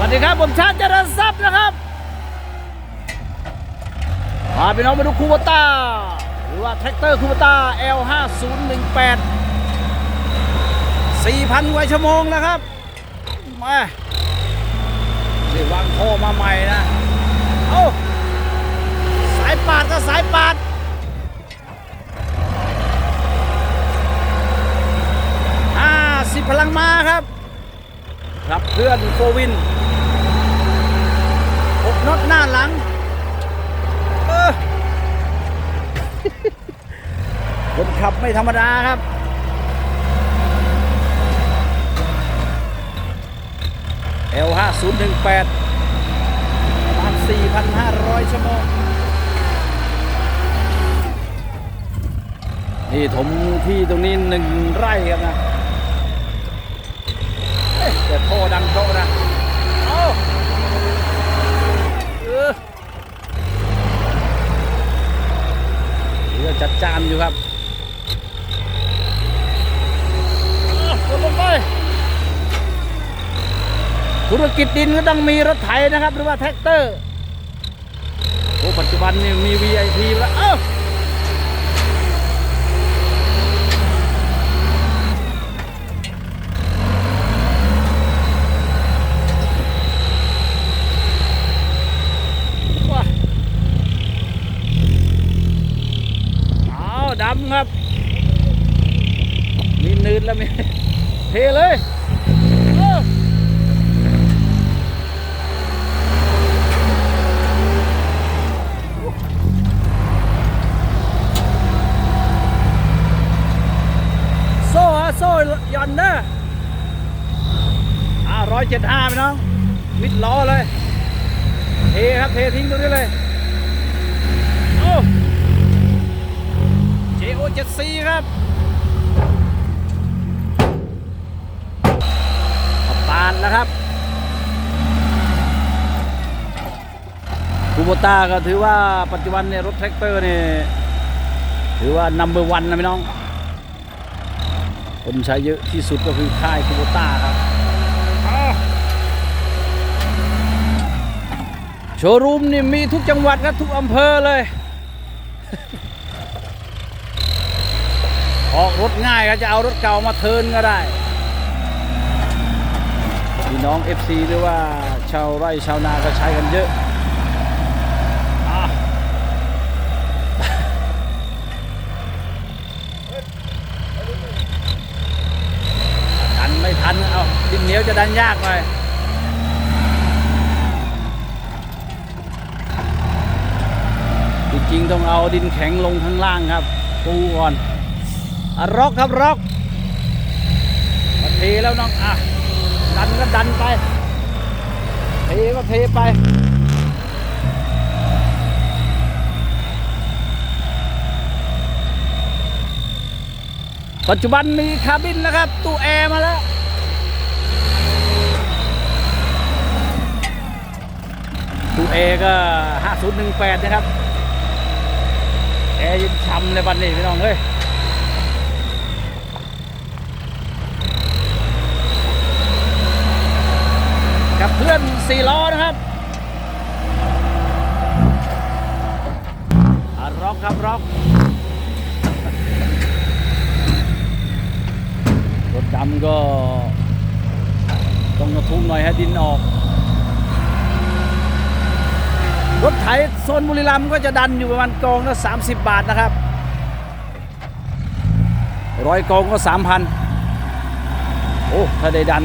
วัสดีครับ ผมชาติเจริญทรัพย์นะครับพาพี่น้องมาดูคูโบต้าหรือว่าแท็กเตอร์คูโบต้า L5018 4,000กว่าชั่วโมงนะครับมาเดี๋ยววางท่อมาใหม่นะเอ้าสายปาดก็สายปาด50พลังมาครับครับเพื่อนโฟวิน น็อตหน้าหลังเออคนขับไม่ธรรมดาครับ L5018 ประมาณ4,500 ชั่วโมง นี่ถมที่ตรงนี้หนึ่งไร่ครับนะเอ๊ะแต่โทดังโตนะโอ้เออเรื อจัดจานอยู่ครับอ้าวกดลงไปธุรกิจดินก็ต้องมีรถไถนะครับ หรือว่าแท็กเตอร์ โอ้ปัจจุบันนี่มี VIP แล้ว เอ้าว้า ดำครับ มีนืดแล้วมีเทเลยโซ่ฮะโซ่ย่อนเนอะอ่าร้อยเจ็ดห้าไปน้องมิดล้อเลย เทครับ เททิ้งตรงนี้เลย โอ้ JO 74ครับขับปานนะครับคูโบต้าก็ถือว่าปัจจุบันเนี่ยรถแท็กเตอร์เนี่ยถือว่านัมเบอร์วันนะพี่น้อง คนใช้เยอะที่สุดก็คือค่ายคูโบต้าครับโชว์รูมนี่มีทุกจังหวัดครับทุกอำเภอเลย ออกรถง่ายก็จะเอารถเก่ามาเทินก็ได้พี่น้อง FC หรือว่าชาวไร่ชาวนาก็ใช้กันเยอะดันไม่ทัน เอาดินเหนียวจะดันยากหน่อยจริงๆต้องเอาดินแข็งลงข้างล่างครับ ปูก่อน ร็อกครับร็อกมาเทแล้วน้องอะดันก็ดันไปเทก็เทไปปัจจุบันมีคาร์บินนะครับตู้แอร์มาแล้ว ตู้แอร์ก็ 5018 นะครับ แอร์ยังช้ำเลยบันนี้พี่น้องเฮ้ย เพื่อนสี่ล้อนะครับร็อกครับร็อกรถดำก็ต้องกระทุ้งหน่อยให้ดินออก รถไถโซนบุรีรัมย์ก็จะดันอยู่ประมาณกองละ30บาทนะครับร้อยกองก็3,000โอ้ถ้าได้ดัน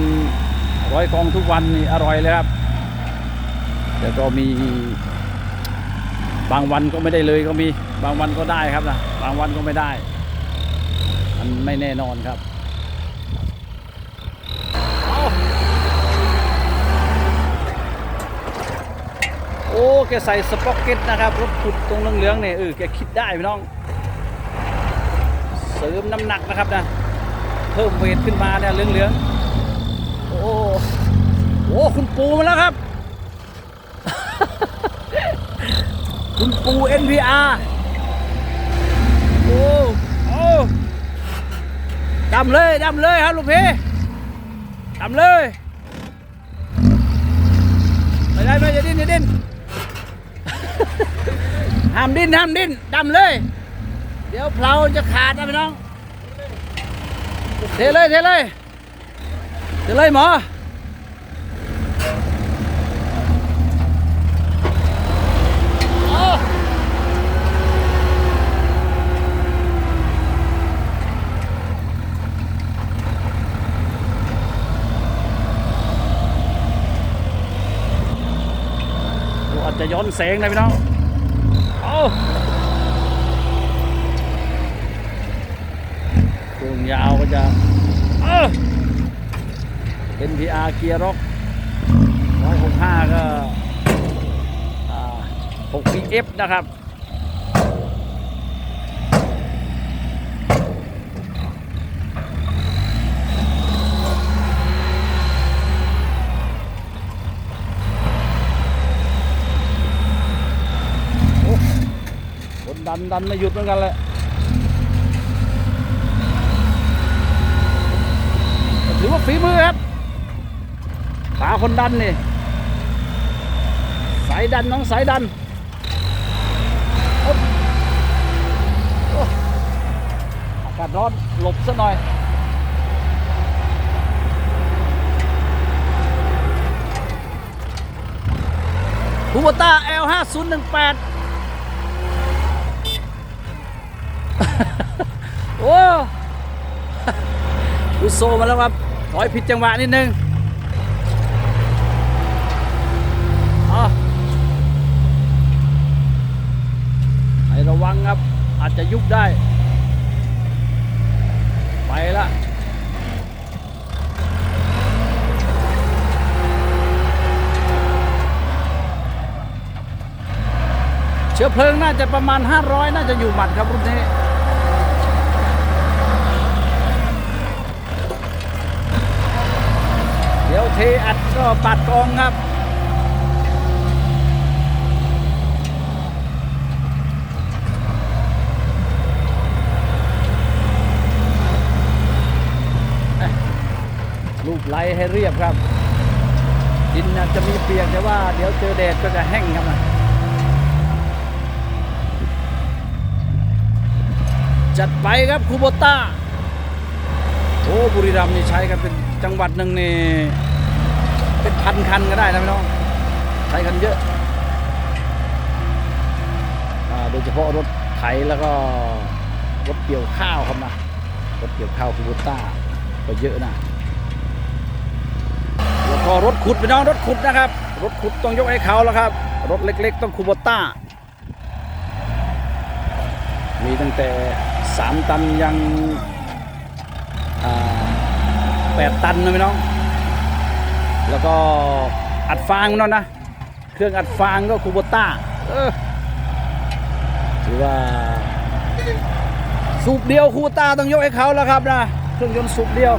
ร้อยกองทุกวันนี่อร่อยเลยครับ แต่ก็มี บางวันก็ไม่ได้เลยก็มี บางวันก็ได้ครับนะบางวันก็ไม่ได้ มันไม่แน่นอนครับโอ้แกใส่สป็อกเก็ตนะครับรถขุดตรงเหลืองๆเนี่ยเออแกคิดได้พี่น้อง เสริมน้ำหนักนะครับนะเพิ่มเวทขึ้นมาเนี่ยเหลืองๆ โอ้โหคุณปูมาแล้วครับ คุณปู NPR โอ้โอ้ดำเลยดำเลยครับลูกพี่ดำเลยไปอย่าดิ้นอย่าดิ้นห้ามดิ้นห้ามดิ้นดำเลย เดี๋ยวเพลาจะขาดนะพี่น้องเทเลยเทเลย เทเลยหมออาจจะย้อนแสงนะพี่น้องโอ้ช่วงยาวก็จะ เออ NPR เกียร์ร็อก165 ก็ 6 PF นะครับโอ้คนดันดันไม่หยุดเหมือนกันเลยถือว่าฝีมือครับาคนดันนี่ สายดันน้องสายดันอากาศร้อนหลบซะหน่อยคูบต้า L5018 โอ้อุโซมาแล้วครับถอยผิดจังหวะนิดนึงอ๋อให้ระวังครับ อา จะยุบได้ ไปละเชื้อเพลิงน่าจะประมาณ 500 น่าจะอยู่หมัดครับรุ่นนี้เดี๋ยวเทอัดก็ปัดกองครับ รูปไล่ให้เรียบครับ ดินนะจะมีเปียกแต่ว่าเดี๋ยวเจอแดดก็จะแห้งครับนะจัดไปครับคูโบต้าโอ้บุรีรัมย์นี่ใช้กันเป็นจังหวัดหนึ่งนี่เป็นพันคันก็ได้นะพี่น้อง ใช้กันเยอะอาโดยเฉพาะรถไถแล้วก็รถเกี่ยวข้าวครับนะรถเกี่ยวข้าวคูโบต้าก็เยอะนะ ก็รถขุดพี่น้องรถขุดนะครับ รถขุดต้องยกให้เขาแล้วครับ รถเล็กๆ ต้องคูโบต้า มีตั้งแต่ 3 ตันยังอ่า8ตันนะพี่น้อง แล้วก็อัดฟางพี่น้องนะ เครื่องอัดฟางก็คูโบต้าถือว่า สูบเดียวคูโบต้าต้องยกให้เขาแล้วครับนะ เครื่องยนต์สูบเดียว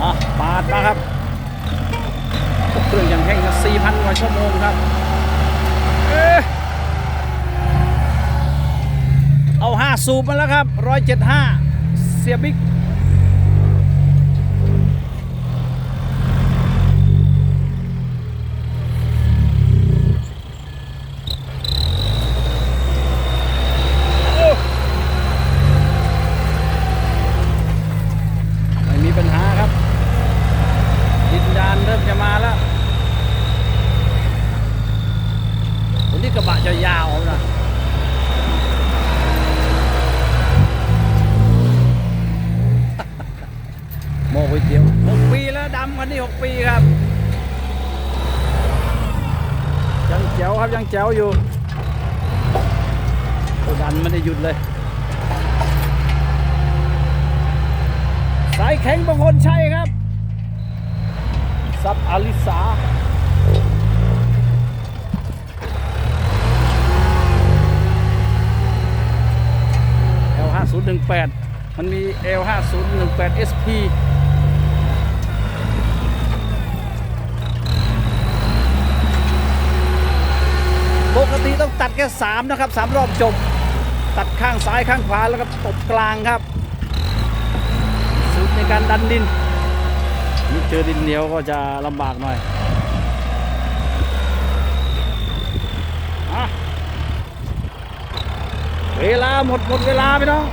อะปาดมาครับเครื่องยังแห้งสี่พันกว่าชั่วโมงครับ เอ๊ะเอาห้าสูบมาแล้วครับร้อยเจ็ดห้าเสียบิ๊กโอ้ไม่มีปัญหาครับ ดินดานเริ่มจะมาแล้ววันนี้ กระบะจะยาวนะโมก๋วยเตี๋ยวหกปีแล้วดำคันนี้หกปีครับ ยังแจ๋วครับยังแจ๋วอยู่โอ้ดันไม่ได้หยุดเลย สายแข็งบางคนใช่ครับซับอาลิสา L 5 0 1 8 มันมี L 5 0 1 8 SP ปกติต้องตัดแค่3นะครับ 3 รอบจบ ตัดข้างซ้ายข้างขวาแล้วก็ตบกลางครับ สูตรในการดันดินนี่เจอดินเหนียวก็จะลำบากหน่อยอเวลาหมดหมดเวลาพี่น้อง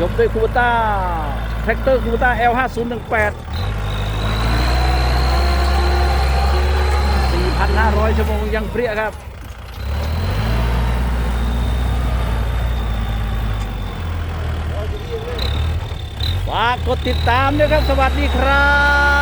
จบด้วยคูต้าแท็กเตอร์คูต้า L 5 0 1 8 4,500 ชั่วโมงยังเปรี้ยครับฝากกดติดตามด้วยครับ สวัสดีครับ